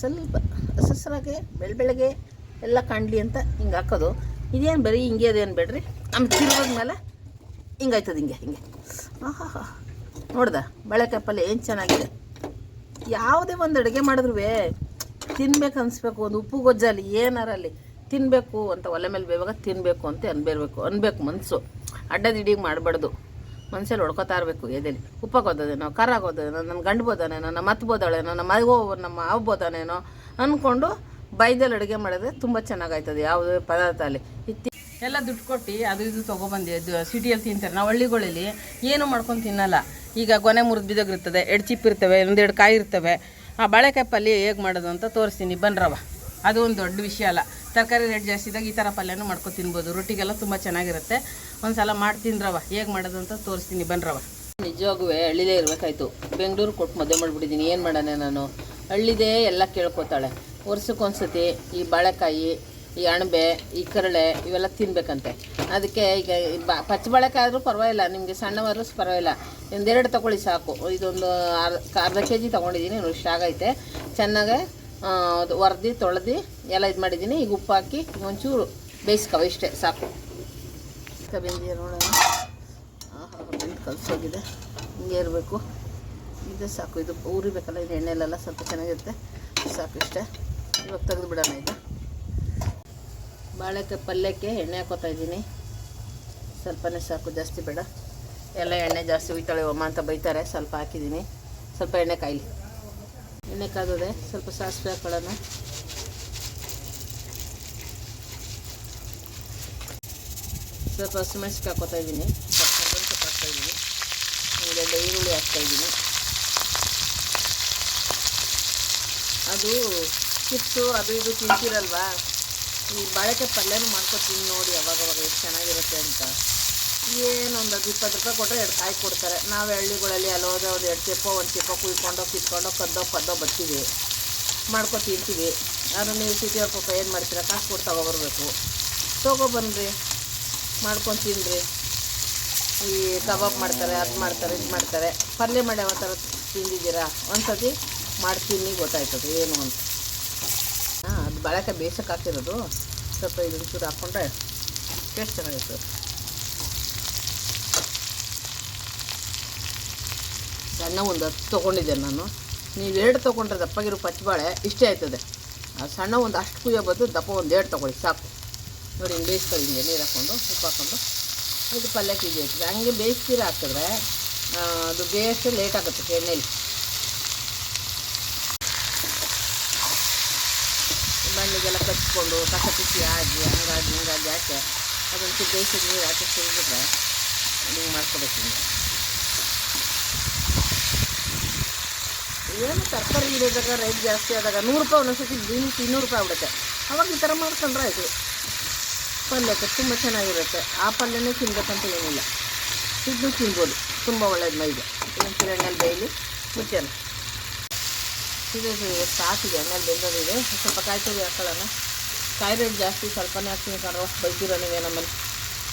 ಸ್ವಲ್ಪ ಹಸರಾಗೆ ಬೆಳ ಬೆಳಗ್ಗೆ ಎಲ್ಲ ಕಾಣಲಿ ಅಂತ ಹಿಂಗೆ ಹಾಕೋದು. ಇದೇನು ಬರೀ ಹಿಂಗೆ ಅದೇನು ಬೇಡ್ರಿ? ಆಮೇಲೆ ಮೇಲೆ ಹಿಂಗಾಯ್ತದ ಹಿಂಗೆ ಹಿಂಗೆ. ಆಹಾ ಹಾ ನೋಡ್ದ ಪಲ್ಯ ಏನು ಚೆನ್ನಾಗಿದೆ? ಯಾವುದೇ ಒಂದು ಅಡುಗೆ ಮಾಡಿದ್ರು ತಿನ್ಬೇಕು ಅನಿಸ್ಬೇಕು, ಒಂದು ಉಪ್ಪು ಗೊಜ್ಜಲ್ಲಿ ಏನಾರಲ್ಲಿ ತಿನ್ನಬೇಕು ಅಂತ ಒಲೆ ಮೇಲೆ ಬೇವಾಗ ತಿನ್ನಬೇಕು ಅಂತ ಅನ್ಬೇರ್ಬೇಕು, ಅನ್ಬೇಕು ಮನಸ್ಸು ಅಡ್ಡದಿಡಿಗೆ ಮಾಡಬಾರ್ದು. ಮನ್ಸಲ್ಲಿ ಹೊಡ್ಕೊತಾ ಇರಬೇಕು ಎದೆಲಿ. ಉಪ್ಪಾಗೋದೇನೋ ಕರಾಗೋದೇನೋ ನನ್ನ ಗಂಡು ಬೋದಾನೇನೋ ನಮ್ಮ ಅತ್ತೆ ಬೋದಾಳೇನೋ ನಮ್ಮ ಮಗು ನಮ್ಮ ಅವ್ ಬೋದಾನೇನೋ ಅಂದ್ಕೊಂಡು ಬೈದಲ್ಲಿ ಅಡುಗೆ ಮಾಡಿದ್ರೆ ತುಂಬ ಚೆನ್ನಾಗಾಯ್ತದೆ, ಯಾವುದೇ ಪದಾರ್ಥ ಅಲ್ಲಿ ಇತ್ತಿ ಎಲ್ಲ ದುಡ್ಡು ಕೊಟ್ಟು ಅದು ಇದು ತೊಗೊಬಂದು ಸಿಟಿಯಲ್ಲಿ ತಿಂತಾರೆ. ನಾವು ಹಳ್ಳಿಗಳಲ್ಲಿ ಏನು ಮಾಡ್ಕೊಂಡು ತಿನ್ನಲ್ಲ. ಈಗ ಗೊನೆ ಮುರಿದು ಬಿದ್ದೋಗಿರ್ತದೆ ಎರಡು ಚಿಪ್ ಇರ್ತವೆ, ಒಂದೆರಡು ಕಾಯಿ ಇರ್ತವೆ. ಆ ಬಾಳೆಕಾಯಿ ಪಲ್ಯ ಹೇಗೆ ಮಾಡೋದು ಅಂತ ತೋರಿಸ್ತೀನಿ ಬನ್ರವ ಅದು ಒಂದು ದೊಡ್ಡ ವಿಷಯ ಅಲ್ಲ. ತರಕಾರಿ ರೇಟ್ ಜಾಸ್ತಿ ಇದ್ದಾಗ ಈ ಥರ ಪಲ್ಯನೂ ಮಾಡ್ಕೊ ತಿನ್ಬೋದು. ರೊಟ್ಟಿಗೆಲ್ಲ ತುಂಬ ಚೆನ್ನಾಗಿರುತ್ತೆ. ಒಂದು ಸಲ ಮಾಡಿ ತಿಂದ್ರವ ಹೇಗೆ ಮಾಡೋದು ಅಂತ ತೋರಿಸ್ತೀನಿ. ಬನ್ರವ ನಿಜವಾಗೂ ಹಳ್ಳಿಲೇ ಇರಬೇಕಾಯ್ತು. ಬೆಂಗಳೂರು ಕೊಟ್ಟು ಮದುವೆ ಮಾಡಿಬಿಟ್ಟಿದ್ದೀನಿ ಏನು ಮಾಡೋಣ ನಾನು? ಹಳ್ಳಿದೇ ಎಲ್ಲ ಕೇಳ್ಕೊತಾಳೆ. ವರ್ಷಕ್ಕೊಂದ್ಸತಿ ಈ ಬಾಳೆಕಾಯಿ, ಈ ಅಣಬೆ, ಈ ಕರಳೆ ಇವೆಲ್ಲ ತಿನ್ಬೇಕಂತೆ. ಅದಕ್ಕೆ ಈಗ ಪಚ್ಚಬಾಳೆಕಾಯಿ ಆದರೂ ಪರವಾಗಿಲ್ಲ. ನಿಮಗೆ ಸಣ್ಣವರು ಪರವಾಗಿಲ್ಲ. ಒಂದೆರಡು ತೊಗೊಳ್ಳಿ ಸಾಕು. ಇದೊಂದು ಅರ್ಧ ಅರ್ಧ ಕೆ ಜಿ ತೊಗೊಂಡಿದ್ದೀನಿ ಇಷ್ಟು ಆಗೈತೆ. ಚೆನ್ನಾಗೆ ಅದು ಒರೆದು, ತೊಳೆದು ಎಲ್ಲ ಇದು ಮಾಡಿದ್ದೀನಿ. ಈಗ ಉಪ್ಪು ಹಾಕಿ ಒಂಚೂರು ಬೇಯಿಸ್ಕವ ಇಷ್ಟೇ, ಸಾಕು. ಬೆಂದಿದೆ ನೋಡೋಣ ಬೆಂದು ಕಲಸೋಗಿದೆ. ಹಿಂಗೆ ಇರಬೇಕು. ಇದು ಸಾಕು. ಇದು ಉರಿಬೇಕಲ್ಲ ಇದು ಎಣ್ಣೆಲೆಲ್ಲ ಸ್ವಲ್ಪ ಚೆನ್ನಾಗಿರುತ್ತೆ. ಸಾಕು ಇಷ್ಟೇ. ಇವಾಗ ತೆಗೆದು ಬಿಡೋಣ ಇದು ಬಾಳೆಕಾಯಿ ಪಲ್ಯಕ್ಕೆ ಎಣ್ಣೆ ಹಾಕೋತಾ ಇದ್ದೀನಿ. ಸ್ವಲ್ಪನೇ ಸಾಕು, ಜಾಸ್ತಿ ಬೇಡ. ಎಲ್ಲ ಎಣ್ಣೆ ಜಾಸ್ತಿ ಉಯ್ತಾಳೆ ಅಮ್ಮ ಅಂತ ಬೈತಾರೆ. ಸ್ವಲ್ಪ ಹಾಕಿದ್ದೀನಿ. ಸ್ವಲ್ಪ ಎಣ್ಣೆ ಕಾಯಿಲಿ. ಎಣ್ಣೆ ಕಾದದೆ, ಸ್ವಲ್ಪ ಸಾಸಿವೆ ಹಾಕೊಳ್ಳೋಣ. ಸ್ವಲ್ಪ ಹಸಿಮೆಣ್ಸಿಗೆ ಹಾಕೋತಾ ಇದ್ದೀನಿ. ಸ್ವಲ್ಪ ಕರ್ಬೇವಿನ ಸೊಪ್ಪು ಹಾಕ್ತಾ ಇದ್ದೀನಿ. ಒಂದೆರಡು ಈರುಳ್ಳಿ ಹಾಕ್ತಾ ಇದ್ದೀನಿ. ಅದು ಚಿಪ್ಸು, ಅದು ಇದು ತಿಂತೀರಲ್ವಾ? ಈ ಬಾಳೆಕಾಯಿ ಪಲ್ಯನೂ ಮಾಡ್ಕೊತೀನಿ ನೋಡಿ, ಅವಾಗವಾಗ ಅವಾಗ ಎಷ್ಟು ಚೆನ್ನಾಗಿರುತ್ತೆ ಅಂತ. ಹತ್ತು ಇಪ್ಪತ್ತು ರೂಪಾಯಿ ಕೊಟ್ಟರೆ ಎರಡು ಕಾಯಿ ಕೊಡ್ತಾರೆ. ನಾವು ಹಳ್ಳಿಗಳಲ್ಲಿ ಅಲ್ಲಿ ಹೋದ್ರೆ ಒಂದು ಎರಡು ಚೆಪ್ಪ ಒಂದು ಚೆಪ್ಪ ಕುಯ್ಕೊಂಡು, ಕಿತ್ಕೊಂಡು, ಕದ್ದೋ ಕದ್ದೋ ಬರ್ತೀವಿ. ಮಾಡ್ಕೊ ತಿಂತೀವಿ ಆದರೆ ನೀವು ಸಿಟಿಯವ್ರ ಪಾಪ ಏನು ಮಾಡ್ತೀರಾ? ಕಾಸು ಕೊಟ್ಟು ತಗೊಬರ್ಬೇಕು ತೊಗೊಬನ್ರಿ ಮಾಡ್ಕೊಂಡು ತಿನ್ನಿರಿ ಈ ಕಬಾಬ್ ಮಾಡ್ತಾರೆ, ಅದು ಮಾಡ್ತಾರೆ, ಇದು ಮಾಡ್ತಾರೆ. ಪಲ್ಯ ಮಾಡಿ ಯಾವ ಥರ ತಿಂದಿದ್ದೀರಾ? ಒಂದು ಸತಿ ಮಾಡ್ತೀನಿ, ಗೊತ್ತಾಯ್ತದೆ. ಏನು ಅಂತ. ಹಾಂ, ಅದು ಬಳಕೆ ಬೇಸಕ್ಕೆ ಹಾಕಿರೋದು. ಸ್ವಲ್ಪ ಇದನ್ನು ಚೂರು ಹಾಕ್ಕೊಂಡ್ರೆ ಟೇಸ್ಟ್ ಚೆನ್ನಾಗಿರ್ತದೆ. ಸಣ್ಣ ಒಂದು ಹತ್ತು ತೊಗೊಂಡಿದ್ದೆ ನಾನು. ನೀವು ಎರಡು ತೊಗೊಂಡ್ರೆ ದಪ್ಪಗಿರೋ ಪಚ್ಚಬಾಳೆ ಇಷ್ಟೇ ಆಯ್ತದೆ. ಸಣ್ಣ ಒಂದು ಅಷ್ಟು ಕುಯ್ಯೋ ಬದಲು ದಪ್ಪ ಒಂದು ಎರಡು ತೊಗೊಳ್ಳಿ, ಸಾಕು. ನೋಡಿ ಹಿಂಗೆ ಬೇಯಿಸ್ತಾರೆ ಹಿಂಗೆ ನೀರು ಹಾಕ್ಕೊಂಡು ಉಪ್ಪು ಹಾಕ್ಕೊಂಡು ಇದು ಪಲ್ಯಕ್ಕೆ ಜಿ ಆಯ್ತದೆ ಹಂಗೆ ಬೇಯಿಸ್ತೀರ ಹಾಕಿದ್ರೆ ಅದು ಬೇಯಿಸ್ತು ಲೇಟ್ ಆಗುತ್ತೆ ಎಣ್ಣೆಲಿ. ಮಣ್ಣಿಗೆಲ್ಲ ಕಚ್ಕೊಂಡು, ಕಸ ಪಿಚ್ಚಿ ಆಗಿ, ಹಂಗಾಗಿ, ಹಿಂಗಾಗಿ ಹಾಕಿ ಚೂರು ಬೇಯಿಸಿದ ನೀರು ಹಾಕಿ ಸುರಿಬಿಟ್ರೆ ಹಿಂಗೆ ಮಾಡ್ಕೋಬೇಕು ಹಿಂಗೆ ಏನು ತರಕಾರಿ ಇಳಿದಾಗ ರೇಟ್ ಜಾಸ್ತಿ ಆದಾಗ ನೂರು ರೂಪಾಯಿ ಒಂದೊಂದ್ಸತಿ ಬೀನ್ಸ್ ಇನ್ನೂರು ರೂಪಾಯಿ ಆಗ್ಬಿಡುತ್ತೆ. ಅವಾಗ ಈ ಥರ ಮಾಡ್ಕೊಂಡ್ರೆ ಆಯಿತು. ಪಲ್ಯಕ್ಕೆ ತುಂಬ ಚೆನ್ನಾಗಿರುತ್ತೆ. ಆ ಪಲ್ಯನೇ ತಿನ್ಬೇಕಂತ ಏನಿಲ್ಲ. ಇದನ್ನು ತಿನ್ಬೋದು. ತುಂಬ ಒಳ್ಳೇದು ಮೈಗೆ ಇನ್ನೊಂದು ಎಣ್ಣೆಲಿ ಬೇಯಲಿ ಮುಚ್ಚೋಣ. ಇದು ಸಾಕಿದೆ ಎಣ್ಣೆಲಿ ಬೆಂದೋದಿದೆ ಸ್ವಲ್ಪ ಕಾಯಿ ತುರಿ ಹಾಕೊಳ್ಳೋಣ. ಕಾಯಿ ರೇಟ್ ಜಾಸ್ತಿ ಸ್ವಲ್ಪನೇ ಹಾಕ್ತೀನಿ ಕಣೋ. ಬೈತೀರ ನೀವೇ ನಮ್ಮಲ್ಲಿ.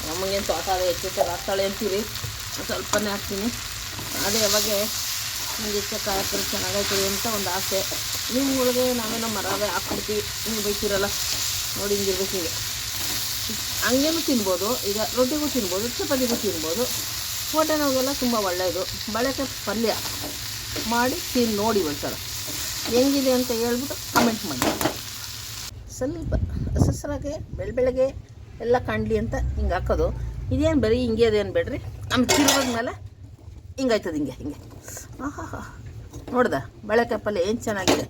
ನಮಗೇನು ತೋಟ ಹೆಚ್ಚು ಹಾಕ್ತಾಳೆ ಅಂತೀರಿ. ಸ್ವಲ್ಪನೇ ಹಾಕ್ತೀನಿ. ಅದೇ ಯಾವಾಗ ನಿಮಗೆ ಕಾಯಿ ಹಾಕಿದ್ರೆ ಚೆನ್ನಾಗೈತೆ ಅಂತ ಒಂದು ಆಸೆ. ನಿಮ್ಗಳಿಗೆ ನಾವೇನೋ ಮರವೇ ಹಾಕ್ಬಿಡ್ತೀವಿ. ಹಿಂಗೆ ಬೈತೀರಲ್ಲ ನೋಡಿ ಹಿಂಗಿರ್ಬೇಕು ಹಿಂಗೆ. ಹಂಗೇನು ತಿನ್ಬೋದು. ಈಗ ರೊಟ್ಟಿಗೂ ತಿನ್ಬೋದು, ಚಪಾತಿಗೂ ತಿನ್ಬೋದು. ಹೊಟ್ಟೆ ನೋವಿಗೆಲ್ಲ ತುಂಬ ಒಳ್ಳೆಯದು. ಬಳಕೆ ಪಲ್ಯ ಮಾಡಿ ತಿಂದು ನೋಡಿ ಒಂದ್ಸಲ. ಹೆಂಗಿದೆ ಅಂತ ಹೇಳ್ಬಿಟ್ಟು ಕಮೆಂಟ್ ಮಾಡಿ. ಸ್ವಲ್ಪ ಹಸರಾಗೆ ಬೆಳ ಬೆಳಗ್ಗೆ ಎಲ್ಲ ಕಾಣಲಿ ಅಂತ ಹಿಂಗೆ ಹಾಕೋದು. ಇದೇನು ಬರೀ ಹಿಂಗೆ ಅದೇನು ಬೇಡ್ರಿ? ಆಮೇಲೆ ತಿರುಗಾದ್ಮೇಲೆ ಹಿಂಗಾಯ್ತದ ಹಿಂಗೆ ಹಿಂಗೆ. ಆಹಾ ನೋಡ್ದ ಬಳೆಕಾಯಿ ಪಲ್ಯ ಏನು ಚೆನ್ನಾಗಿದೆ?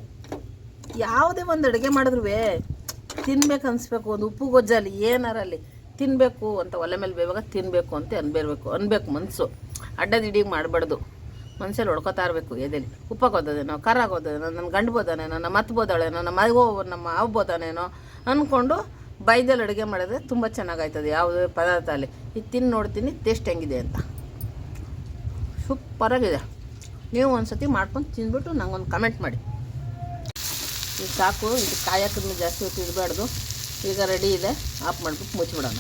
ಯಾವುದೇ ಒಂದು ಅಡುಗೆ ಮಾಡಿದ್ರು ತಿನ್ಬೇಕು ಅನಿಸ್ಬೇಕು, ಒಂದು ಉಪ್ಪು ಗೊಜ್ಜಲ್ಲಿ ಏನಾರಲ್ಲಿ ತಿನ್ನಬೇಕು ಅಂತ ಒಲೆ ಮೇಲೆ ಬೇವಾಗ ತಿನ್ನಬೇಕು ಅಂತ ಅನ್ಬೇರ್ಬೇಕು, ಅನ್ಬೇಕು ಮನಸ್ಸು ಅಡ್ಡದಿಡಿಗೆ ಮಾಡಬಾರ್ದು. ಮನ್ಸಲ್ಲಿ ಹೊಡ್ಕೊತಾ ಇರಬೇಕು ಎದೆಲಿ. ಉಪ್ಪಾಗೋದೇನೋ ಕರಾಗೋದೇನೋ ನನ್ನ ಗಂಡು ಬೋದಾನೇನೋ ನಮ್ಮ ಅತ್ತೆ ಬೋದಾಳೇನೋ ನಮ್ಮ ಮಗೋ, ನಮ್ಮ ಅವ್ ಬೋದಾನೇನೋ ಅಂದ್ಕೊಂಡು ಬೈದಲ್ಲಿ ಅಡುಗೆ ಮಾಡಿದ್ರೆ ತುಂಬ ಚೆನ್ನಾಗಾಯ್ತದೆ, ಯಾವುದೇ ಪದಾರ್ಥ ಅಲ್ಲಿ. ಇದು ತಿಂದು ನೋಡ್ತೀನಿ ಟೇಸ್ಟ್ ಹೆಂಗಿದೆ ಅಂತ. ಸೂಪರಾಗಿದೆ. ನೀವು ಒಂದು ಸತಿ ಮಾಡ್ಕೊಂಡು ತಿಂದ್ಬಿಟ್ಟು ನಂಗೊಂದು ಕಮೆಂಟ್ ಮಾಡಿ. ಇದು ಸಾಕು, ಇದು ಕಾಯಕ್ಕೆ ಜಾಸ್ತಿ ಹೊತ್ತು ಇಡಬಾರ್ದು. ಈಗ ರೆಡಿ ಇದೆ ಆಫ್ ಮಾಡಿಬಿಟ್ಟು ಮುಚ್ಚಿಬಿಡೋಣ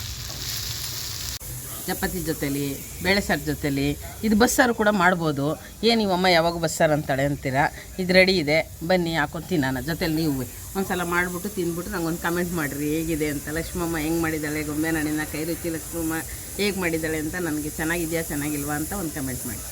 ಚಪಾತಿ ಜೊತೇಲಿ, ಬೇಳೆ ಸಾರು ಜೊತೇಲಿ, ಇದು ಬಸ್ಸಾರು ಕೂಡ ಮಾಡ್ಬೋದು. ಏನು ಇವಮ್ಮ ಯಾವಾಗ ಬಸ್ಸಾರು ಅಂತಾಳೆ ಅಂತೀರಾ? ಇದು ರೆಡಿ ಇದೆ, ಬನ್ನಿ ಹಾಕೊಂಡು ತಿನ್ನೋಣ. ಜೊತೇಲಿ ನೀವು ಒಂದ್ಸಲ ಮಾಡಿಬಿಟ್ಟು ತಿಂದ್ಬಿಟ್ಟು ಒಂದು ಕಮೆಂಟ್ ಮಾಡಿರಿ, ಹೇಗಿದೆ ಅಂತ. ಲಕ್ಷ್ಮಮ್ಮ ಹೆಂಗೆ ಮಾಡಿದ್ದಾಳೆ ಗೊಂಬೆ ನಾಣಿನ ಕೈ ರುಚಿ ಲಕ್ಷ್ಮಮ್ಮ ಹೇಗೆ ಮಾಡಿದ್ದಾಳೆ ಅಂತ ನನಗೆ ಚೆನ್ನಾಗಿದೆಯಾ, ಚೆನ್ನಾಗಿಲ್ವಾ ಅಂತ ಒಂದು ಕಮೆಂಟ್ ಮಾಡಿ.